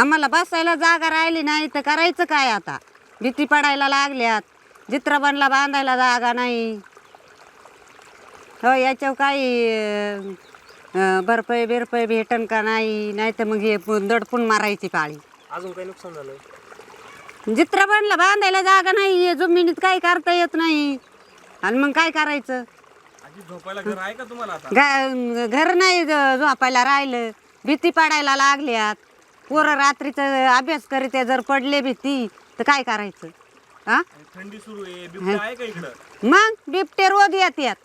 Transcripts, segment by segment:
आम्हाला बसायला जागा राहिली नाही तर करायचं काय आता? भीती पडायला लागल्यात. जित्रबनला बांधायला जागा नाही. हो याच्यावर काही भरपाई बिरपाई भेटन का नाही? नाही तर मग हे दडपून मारायची पाळी. अजून काही नुकसान झालं जित्रबनला बांधायला जागा नाही. आहे जमिनीत काही करता येत नाही. आणि मग काय करायचं? घर आहे का तुम्हाला आता? गा- घर नाही झोपायला राहिलं. भीती पडायला लागल्यात. पोरं रात्रीचं अभ्यास करीत जर पडले भीती तर काय करायचं? हा थंडी सुरू आहे बिबट्या आहे का इकडं? मग बिबटे रोज येतात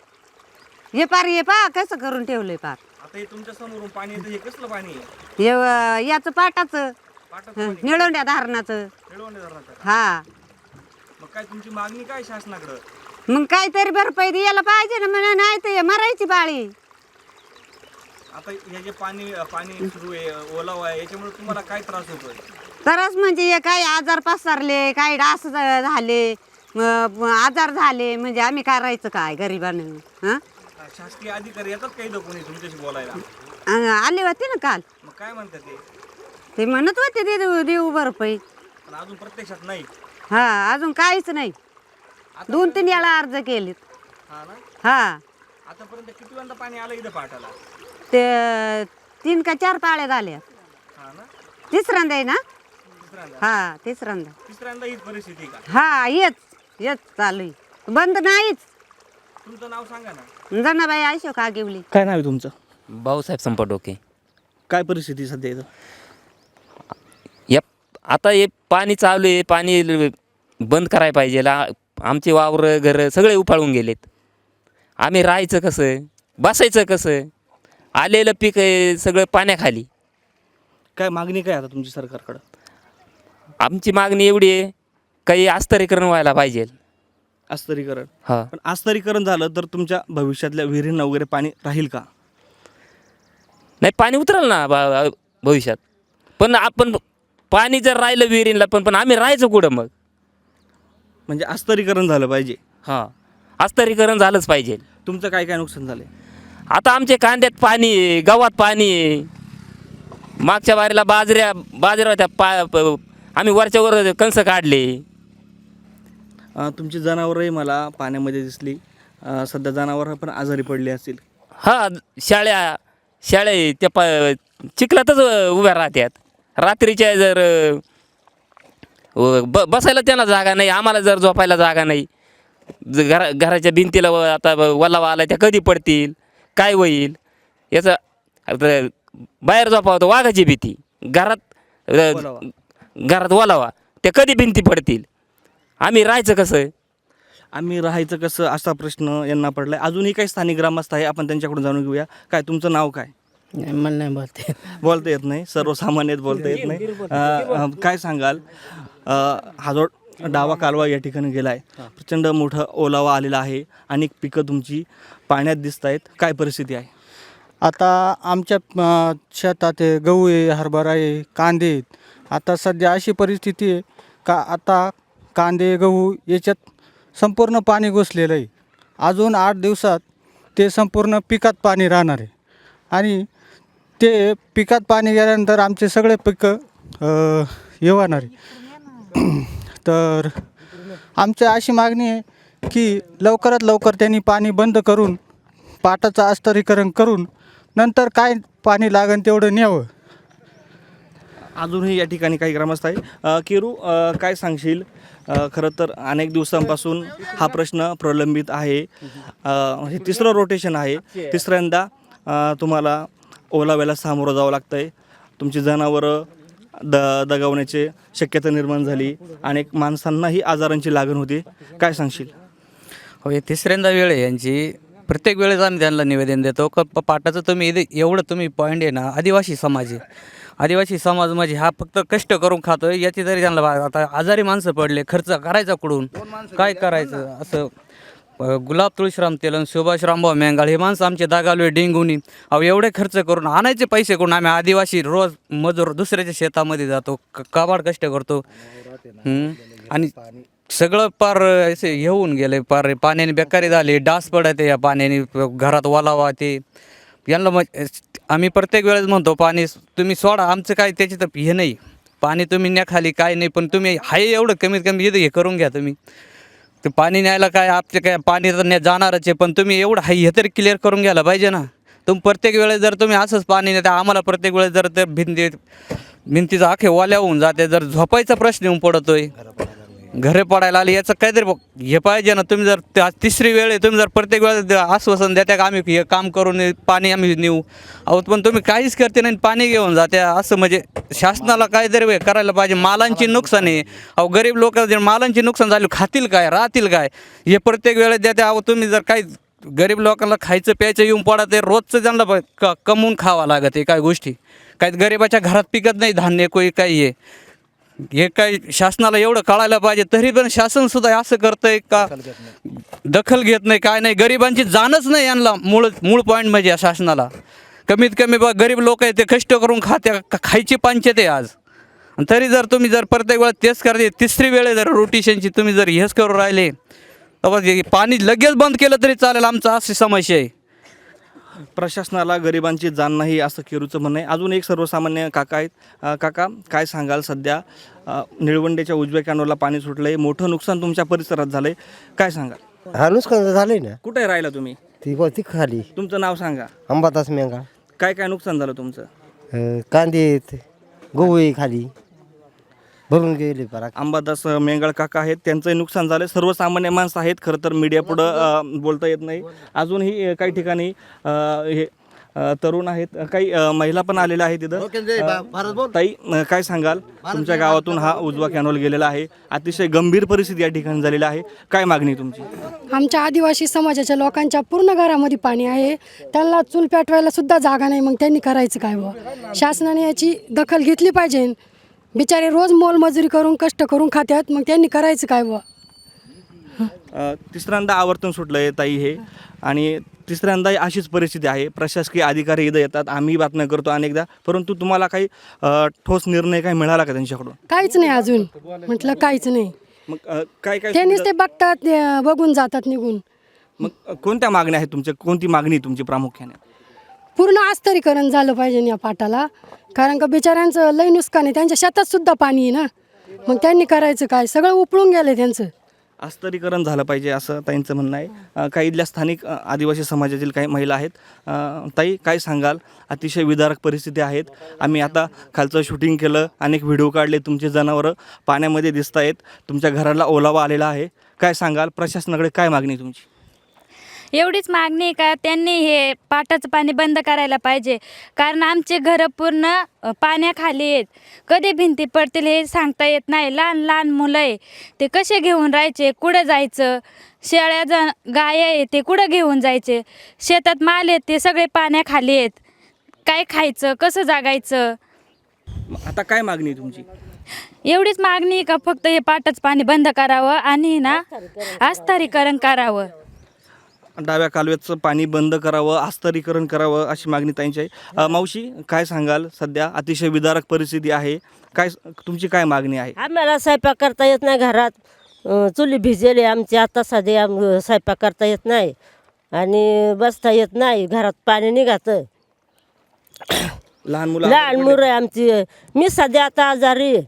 हे पार हे पा कसं करून ठेवलंय पार? आता हे तुमच्या समोरून पाणी येतं हे कसलं पाणी आहे? हे अं, याचं पाटाचं. पाटाचं हं, पाणी. निळोंड्या धारणाचं. खेळवणे धरणाचं हा. मग काय तुमची मागणी काय शासनाकडं? मग काहीतरी भरपाई द्यायला पाहिजे ना म्हणा नाही तर हे मरायची बाळी. आता हे जे पाणी पाणी सुरू आहे ओलावा आहे याच्यामुळे तुम्हाला काय त्रास होतोय? तरच म्हणजे हे काही आजार पसरले काही डास झ- झाले म- आजार झाले म्हणजे आम्ही करायचं काय गरिबानं? हं? शासकीय अधिकारी येतात काही कोणी तुमच्याशी बोलायला? अं, आले होते ना काल. मग काय म्हणतात ते? ते म्हणत होते ते देऊ देऊ भरपाई पण अजून प्रत्यक्षात नाही. हा अजून काहीच नाही. दोन तीन याला अर्ज केलेत. हा ना? हा. आतापर्यंत किती वेळा पाणी आलं इथं पाटाला? ते तीन का चार पाळ्या झाल्या. हा ना? तिसऱ्यांदा आहे ना? तिसऱ्यांदा? हा तिसऱ्यांदा. तिसऱ्यांदा हीच परिस्थिती आहे का? हा येच येच चालू आहे. बंद नाहीच. तुमचं नाव सांगा ना. जनाबाई अशोक आगिवली. काय नाव आहे तुमचं? भाऊसाहेब संपा डोके काय परिस्थिती सध्या इथं? या आता हे पाणी चालू आहे पाणी ल- बंद करायला पाहिजे. ला- आमचे वावर घर सगळे उफाळून गेलेत. आम्ही राहायचं कसं? बसायचं कसं? आलेलं पीक आहे सगळं पाण्याखाली. काय मागणी काय आता तुमची सरकारकडं? आमची मागणी एवढी आहे काही आस्तरीकरण व्हायला पाहिजे. अस्तरीकरण हा. पण अस्तरीकरण झालं तर तुमच्या भविष्यातल्या विहिरींना वगैरे पाणी राहील का? नाही पाणी उतरल ना बा- भविष्यात. पण आपण पाणी जर राहिलं विहिरीला पण पण आम्ही राहायचं कुठं मग? म्हणजे अस्तरीकरण झालं पाहिजे. हां. आस्तरीकरण झालंच पाहिजे. तुमचं काय काय नुकसान झालंय? आता आमच्या कांद्यात पाणी आहे गव्हात पाणी आहे. मागच्या बारीला बाजऱ्या बाजऱ्या होत्या पा प- आम्ही वरच्या वर कंस काढले. अं, तुमची जनावरही मला पाण्यामध्ये दिसली. अं, सध्या जनावरं पण आजारी पडली असतील. हा शाळ्या शाळ्या आहे, त्या पा चिखलातच उभ्या राहत्यात. रात्रीच्या जर अ, ब बसायला त्यांना जागा नाही आम्हाला जर झोपायला जागा नाही. घरा घराच्या भिंतीला व- आता वल्लावा आला त्या कधी पडतील? काय होईल? याचं आता बाहेर झोपावं तर वाघाची भीती. घरात. घरात ओलावा त्या कधी भिंती पडतील? आम्ही राहायचं कसं? आम्ही राहायचं कसं? असा प्रश्न यांना पडलाय. अजूनही काही स्थानिक ग्रामस्थ आहे. आपण त्यांच्याकडून जाणून घेऊया. काय तुमचं नाव काय? नाही मला नाही बोलते बोलता येत नाही. सर्वसामान्यात बोलता येत नाही. काय सांगाल? हा जो डावा कालवा या ठिकाणी गेला आहे प्रचंड मोठं ओलावा आलेला आहे अनेक पिकं तुमची पाण्यात दिसत आहेत काय परिस्थिती आहे? आता आमच्या शेतात आहे, गहू आहे हरभरा आहे कांदे आहेत. आता सध्या अशी परिस्थिती आहे का आता कांदे गहू याच्यात संपूर्ण पाणी घुसलेलं आहे. अजून आठ दिवसात ते संपूर्ण पिकात पाणी राहणार आहे. आणि ते पिकात पाणी गेल्यानंतर आमचे सगळे पिकं होणार आहे. तर आमची अशी मागणी आहे की लवकरात लवकर त्यांनी पाणी बंद करून पाटाचं अस्तरीकरण करून नंतर काय पाणी लागेल तेवढं न्यावं. अजूनही या ठिकाणी काही ग्रामस्थ आहे. किरू काय सांगशील? खरं तर अनेक दिवसांपासून हा प्रश्न प्रलंबित आहे. हे तिसरं रोटेशन आहे. तिसऱ्यांदा तुम्हाला ओलाव्याला सामोरं जावं लागतं आहे तुमची जनावरं द दगावण्याची शक्यता निर्माण झाली अनेक माणसांनाही आजारांची लागण होती. काय सांगशील? हो हे तिसऱ्यांदा वेळ आहे यांची. प्रत्येक वेळेस आम्ही त्यांना निवेदन देतो. का प- पाटाचं तुम्ही एवढं तुम्ही पॉईंट आहे ना आदिवासी समाज आहे. आदिवासी समाज म्हणजे हा फक्त कष्ट करून खातो याची तरी त्यांना आता आजारी माणसं पडले खर्च करायचा कुठून? काय करायचं? असं गुलाब तुळशीराम तेलन सुभाष रामभाऊ मेंगाळ हे माणसं आमचे दागालोय डेंगुनी. अहो एवढे खर्च करून आणायचे पैसे करून आम्ही आदिवासी रोज मजूर दुसऱ्याच्या शेतामध्ये जातो क- काबाड कष्ट करतो. आणि सगळं पार असे येऊन गेले पार पाण्याने बेकारी झाली डास पडते या पाण्याने घरात ओलावा ते यांना मग आम्ही प्रत्येक वेळेस म्हणतो पाणी तुम्ही सोडा आमचं काय त्याची तर हे नाही. पाणी तुम्ही न्या खाली काय नाही पण तुम्ही आहे एवढं कमीत कमी इथं हे करून घ्या तुम्ही. ते पाणी न्यायला काय आपले काय पाणी तर नाही जाणारच आहे पण तुम्ही एवढं हाय हे तरी क्लिअर करून घ्यायला पाहिजे ना. तुम्ही प्रत्येक वेळेस जर तुम्ही असंच पाणी नेता आम्हाला प्रत्येक वेळेस जर ते भिंती भिंतीचं आखे ओल्या होऊन जाते जर झोपायचा प्रश्न येऊन पडतोय. घरे पडायला आले याचं काहीतरी बघ- हे पाहिजे ना तुम्ही जर त्या- तिसरी वेळ आहे तुम्ही जर प्रत्येक वेळेस आश्वासन देता का आम्ही हे काम करून पाणी आम्ही नेऊ? अहो पण तुम्ही काहीच करते नाही पाणी घेऊन जाते. असं म्हणजे शासनाला काहीतरी करायला पाहिजे. मालांची नुकसान आहे. अहो गरीब लोक जर मालांची नुकसान झाली खातील काय राहतील काय? हे प्रत्येक वेळेस देते. अहो तुम्ही जर काही गरीब लोकांना खायचं प्यायचं येऊन पडत आहे रोजचं त्यांना क कमवून खावं लागत आहे काय गोष्टी. काही गरिबाच्या घरात पिकत नाही धान्य कोई काही आहे हे काही शासनाला एवढं कळायला पाहिजे तरी पण शासन सुद्धा असं करतंय का? दखल घेत नाही. काय नाही. गरिबांची जाणच नाही यांना मूळ मूळ पॉईंट म्हणजे या शासनाला. कमीत कमी बा गरीब लोक आहेत ते कष्ट करून खाते का- खायची पंचायत आहे आज. आणि तरी जर तुम्ही जर प्रत्येक वेळा तेच करते तिसरी वेळ आहे जर रोटेशनची तुम्ही जर हेच करून राहिले तर पाणी लगेच बंद केलं तरी चालेल आमचं अशी समस्या आहे. प्रशासनाला गरिबांची जाण नाही असं केरूचं म्हणणं आहे. अजून एक सर्वसामान्य काका आहेत. काका काय सांगाल सध्या? निळवंडेच्या उजव्या कॅनोला पाणी सुटलं आहे मोठं नुकसान तुमच्या परिसरात झालं आहे काय सांगाल? हा नुकसान झालंय ना. कुठे राहिला तुम्ही? ती ती खाली. तुमचं नाव सांगा. अंबादास मेंगा. काय काय नुकसान झालं तुमचं? कांदे गहू आहे खाली. भरून गेले परा अंबादास मेंगळ काका आहेत त्यांचंही नुकसान झालं सर्वसामान्य माणसं आहेत खरं तर मीडिया पुढं बोलता येत नाही. अजूनही काही ठिकाणी हे तरुण आहेत. काही महिला पण आलेल्या आहेत तिथं ताई काय सांगाल? तुमच्या गावातून हा उजवा कॅनॉल गेलेला आहे. अतिशय गंभीर परिस्थिती या ठिकाणी झालेली आहे. काय मागणी तुमची? आमच्या आदिवासी समाजाच्या लोकांच्या पूर्ण घरामध्ये पाणी आहे. त्यांना चूल पेटवायला सुद्धा जागा नाही. मग त्यांनी करायचं काय बुवा? शासनाने याची दखल घेतली पाहिजे. बिचारे रोज मोलमजुरी करून कष्ट करून खात्यात मग त्यांनी करायचं काय बुवा? अ, तिसऱ्यांदा आवर्तन सुटलं आहे ताई हे. आणि तिसऱ्यांदा अशीच परिस्थिती आहे. प्रशासकीय अधिकारी इथं येतात आम्ही बातम्या करतो अनेकदा. परंतु तुम्हाला काही अ, ठोस निर्णय काही मिळाला का त्यांच्याकडून? काहीच नाही अजून. म्हटलं काहीच नाही. मग अ, काय काय त्यांनीच ते बघतात बघून जातात निघून. मग अ, कोणत्या मागण्या आहेत तुमच्या? कोणती मागणी आहे तुमची प्रामुख्याने? पूर्ण आस्तरीकरण झालं पाहिजे या पाटाला. कारण का बिचाऱ्यांचं लय नुकसान आहे. त्यांच्या शेतात सुद्धा पाणी आहे ना. मग त्यांनी करायचं काय? सगळं उपळून गेलं त्यांचं. अस्तरीकरण झालं पाहिजे असं ताईंचं म्हणणं आहे. अ, काही इथल्या स्थानिक अ, आदिवासी समाजातील काही महिला आहेत. अ, ताई काय सांगाल? अतिशय विदारक परिस्थिती आहेत. आम्ही आता खालचं शूटिंग केलं अनेक व्हिडिओ काढले तुमचे जनावरं पाण्यामध्ये दिसत आहेत तुमच्या घराला ओलावा आलेला आहे. काय सांगाल? प्रशासनाकडे काय मागणी आहे तुमची? एवढीच मागणी आहे का? त्यांनी हे पाटाचं पाणी बंद करायला पाहिजे. कारण आमचे घरं पूर्ण पाण्याखाली आहेत. कधी भिंती पडतील हे सांगता येत नाही. लहान लहान मुलं आहे. ते कसे घेऊन राहायचे? कुठं जायचं? शेळ्या जा गाय आहे ते कुठं घेऊन जायचे? शेतात माल आहेत ते सगळे पाण्याखाली आहेत. काय खायचं? कसं जागायचं? आता काय मागणी आहे तुमची? एवढीच मागणी आहे का? फक्त हे पाटाचं पाणी बंद करावं आणि ना आस्थारीकरण करावं. डाव्या कालव्याचं पाणी बंद करावं अस्तरीकरण करावं अशी मागणी ताईंची आहे. मावशी काय सांगाल सध्या? अतिशय विदारक परिस्थिती आहे. काय तुमची काय मागणी आहे? आम्हाला स्वयंपाक करता येत नाही घरात. चुली भिजेली आमची. आता सध्या आम स्वयंपाक करता येत नाही. आणि बसता येत नाही. घरात पाणी निघातं. लहान मुलं लहान मुलं आहे आमची. मी सध्या आता आजारी आहे.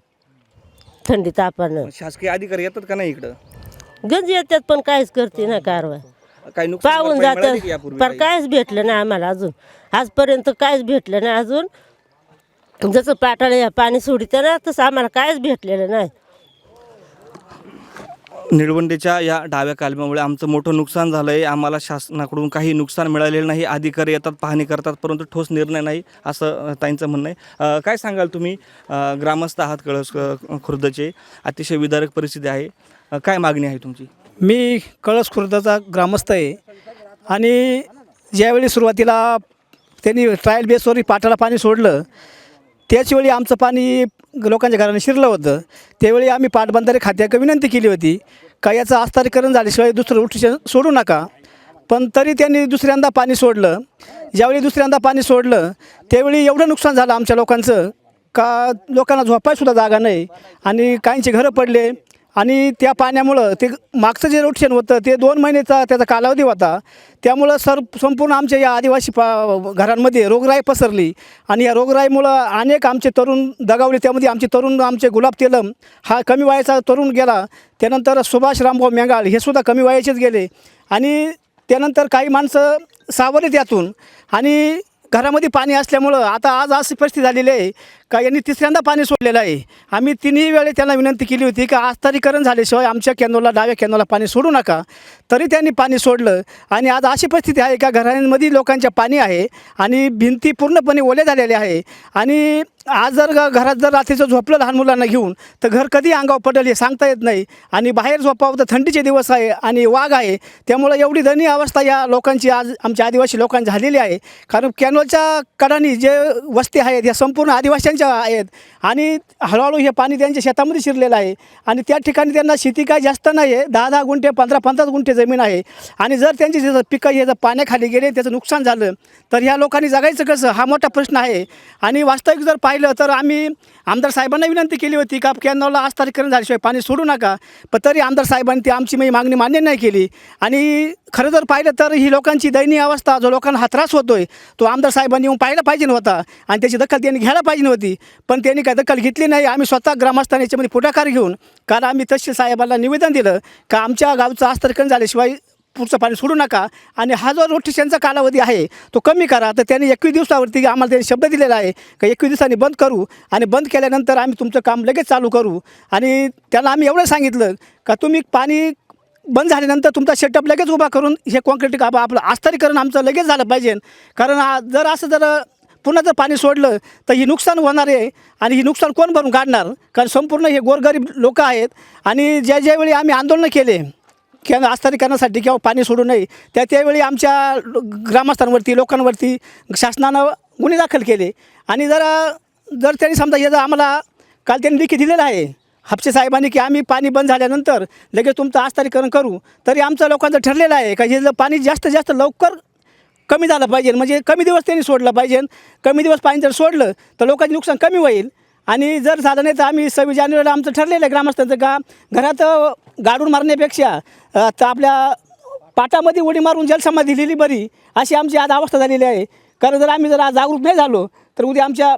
थंडी तापानं शासकीय अधिकारी येतात का नाही इकडं? गंज येतात पण काहीच करते ना कारवाई. काही नुकसान पाहून भरपाई मिळाली की जातं यापूर्वी पण काही? काहीच भेटलं नाही आम्हाला अजून. आजपर्यंत काहीच भेटलं नाही अजून. जसं पाटाला पाणी सोडितं ना तसं आम्हाला काहीच भेटलेलं नाही. निळवंडेच्या या डाव्या कालव्यामुळे आमचं मोठं नुकसान झालं आहे आम्हाला शासनाकडून काही नुकसान मिळालेलं नाही. अधिकारी येतात पाहणी करतात परंतु ठोस निर्णय नाही असं अ, ताईंचं म्हणणं आहे. अ, काय सांगाल तुम्ही? अ, ग्रामस्थ आहात कळस अ, खुर्दचे. अतिशय विदारक परिस्थिती आहे. अ, काय मागणी आहे तुमची? मी कळस खुर्दाचा ग्रामस्थ आहे. आणि ज्यावेळी सुरुवातीला त्यांनी ट्रायल बेसवर पाटाला पाणी सोडलं त्याचवेळी आमचं पाणी लोकांच्या घराने शिरलं होतं. त्यावेळी आम्ही पाटबंधारे खात्याकडे विनंती केली होती का याचं आस्तारीकरण झाल्याशिवाय दुसरं उठून सोडू नका. पण तरी त्यांनी दुसऱ्यांदा पाणी सोडलं. ज्यावेळी दुसऱ्यांदा पाणी सोडलं त्यावेळी एवढं नुकसान झालं आमच्या लोकांचं का लोकांना झोपायसुद्धा जागा नाही. आणि काहींचे घरं पडले आणि त्या पाण्यामुळं ते मागचं जे रोटेशन होतं ते दोन महिन्याचा त्याचा कालावधी होता. त्यामुळं सर संपूर्ण आमच्या या आदिवासी पा घरांमध्ये रोगराई पसरली. आणि या रोगराईमुळं अनेक आमचे तरुण दगावले. त्यामध्ये आमचे तरुण आमचे गुलाब तेलम हा कमी वयाचा तरुण गेला. त्यानंतर सुभाष रामभाऊ मेंगाळ हे सुद्धा कमी वयाचेच गेले. आणि त्यानंतर काही माणसं सावरले त्यातून. आणि घरामध्ये पाणी असल्यामुळं आता आज अशी परिस्थिती झालेली आहे का यांनी तिसऱ्यांदा पाणी सोडलेलं आहे? आम्ही तिन्ही वेळे त्यांना विनंती केली होती का आस्तारीकरण झाल्याशिवाय आमच्या कॅनोला डाव्या कॅनोला पाणी सोडू नका. तरी त्यांनी पाणी सोडलं आणि आज अशी परिस्थिती आहे का घरांमध्ये लोकांच्या पाणी आहे आणि भिंती पूर्णपणे ओल्या झालेल्या आहे आणि आज जर घरात जर रात्रीचं झोपलं लहान मुलांना घेऊन तर घर कधी अंगावर पडेल हे सांगता येत नाही आणि बाहेर झोपावं तर थंडीचे दिवस आहे आणि वाघ आहे. त्यामुळं एवढी दयनीय अवस्था या लोकांची आज आमच्या आदिवासी लोकांची झालेली आहे. कारण कॅनोलच्या कडानी जे वस्ती आहेत या संपूर्ण आदिवासींच्या आहेत. आणि हळूहळू हे पाणी त्यांच्या शेतामध्ये शिरलेलं आहे. आणि त्या ठिकाणी त्यांना शेती काय जास्त नाही आहे दहा दहा गुंठे पंधरा पंधरा गुंठे जमीन आहे. आणि जर त्यांची जर पिकं हे जर पाण्याखाली गेले त्याचं नुकसान झालं तर ह्या लोकांनी जगायचं कसं? हा मोठा प्रश्न आहे. आणि वास्तविक जर पाहिलं तर आम्ही आमदार साहेबांना विनंती केली होती का कॅनॉलला आस्तारीकरण झाल्याशिवाय पाणी सोडू नका. पण तरी आमदार साहेबांनी ती आमची म्हणजे मागणी मान्य नाही केली. आणि खरं जर पाहिलं तर ही लोकांची दयनीय अवस्था जो लोकांना हा त्रास होतोय तो आमदार साहेबांनी येऊन पाहायला पाहिजे नव्हता आणि त्याची दखल त्यांनी घ्यायला पाहिजे नव्हती. पण त्यांनी काय दखल घेतली नाही. आम्ही स्वतः ग्रामस्थांनी याच्यामध्ये पुढाकार घेऊन कारण आम्ही तहसील साहेबांना निवेदन दिलं का आमच्या गावचं आस्तरकण झाल्याशिवाय पुढचं पाणी सोडू नका आणि हा जो रोटेशनचा कालावधी आहे तो कमी करा. तर त्यांनी एकवीस दिवसावरती आम्हाला त्यांनी शब्द दिलेला आहे का एकवीस दिवसांनी बंद करू आणि बंद केल्यानंतर आम्ही तुमचं काम लगेच चालू करू. आणि त्याला आम्ही एवढं सांगितलं का तुम्ही पाणी बंद झाल्यानंतर तुमचा सेटअप लगेच उभा करून हे कॉन्क्रीट का आपलं आस्तरीकरण आमचं लगेच झालं पाहिजे. कारण जर असं जर पुन्हा जर पाणी सोडलं तर ही नुकसान होणार आहे. आणि ही नुकसान कोण भरून काढणार? कारण संपूर्ण हे गोरगरीब लोक आहेत. आणि ज्या ज्यावेळी आम्ही आंदोलनं केले किंवा आस्तारीकरणासाठी किंवा पाणी सोडू नये त्या त्यावेळी आमच्या ग्रामस्थांवरती लोकांवरती शासनानं गुन्हे दाखल केले. आणि जरा जर त्यांनी समजा हे जर आम्हाला काल त्यांनी लिखी दिलेलं आहे हापसे साहेबांनी की आम्ही पाणी बंद झाल्यानंतर लगेच तुमचं आस्तारीकरण करू. तरी आमचं लोकांचं ठरलेलं आहे का हे पाणी जास्त जास्त लवकर कमी झालं पाहिजे म्हणजे कमी दिवस त्यांनी सोडलं पाहिजे कमी दिवस पाणी जर सोडलं तर लोकांचे नुकसान कमी होईल. आणि जर झालं नाही तर आम्ही सव्वीस जानेवारीला आमचं ठरलेलं आहे ग्रामस्थांचं का घरात गाडून मारण्यापेक्षा तर आपल्या पाटामध्ये उडी मारून जलसमाधी दिलेली बरी अशी आमची आज अवस्था झालेली आहे. कारण जर आम्ही जर आज जागरूक नाही झालो तर उद्या आमच्या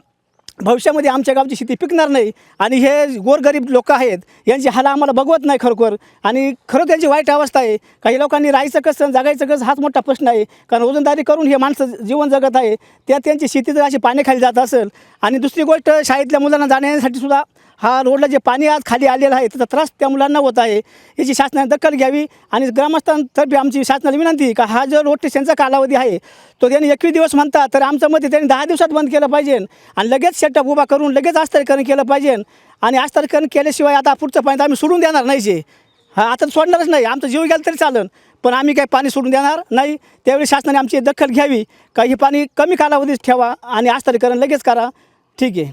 भविष्यामध्ये आमच्या गावची शेती पिकणार नाही आणि हे गोरगरीब लोक आहेत यांची हाला आम्हाला बघवत नाही खरोखर. आणि खरं त्यांची वाईट अवस्था आहे. काही लोकांनी राहायचं कसं जगायचं कसं हाच मोठा प्रश्न आहे. कारण वजनदारी करून हे माणसं जीवन जगत आहे. त्या त्यांची शेती जर अशी पाण्याखाली जात असेल आणि दुसरी गोष्ट शाळेतल्या मुलांना जाण्यासाठी सुद्धा हा रोडला जे पाणी आज खाली आलेलं आहे त्याचा त्रास त्या मुलांना होत आहे. याची शासनाने दखल घ्यावी आणि ग्रामस्थांतर्फे आमची शासनाला विनंती का हा जो रोड स्टेशनचा कालावधी आहे तो त्यांनी एकवीस दिवस म्हणतात तर आमचं मते त्यांनी दहा दिवसात बंद केलं पाहिजे. आणि लगेच सेटअप उभा करून लगेच आस्तरीकरण केलं पाहिजे. आणि आस्तरीकरण केल्याशिवाय आता पुढचं पाणी तर आम्ही सोडून देणार नाही जे. हा आता सोडणारच नाही. आमचं जीव गेला तरी चालेल पण आम्ही काही पाणी सोडून देणार नाही. त्यावेळी शासनाने आमची दखल घ्यावी. का हे पाणी कमी कालावधीत ठेवा आणि आस्तरीकरण लगेच करा. ठीक आहे.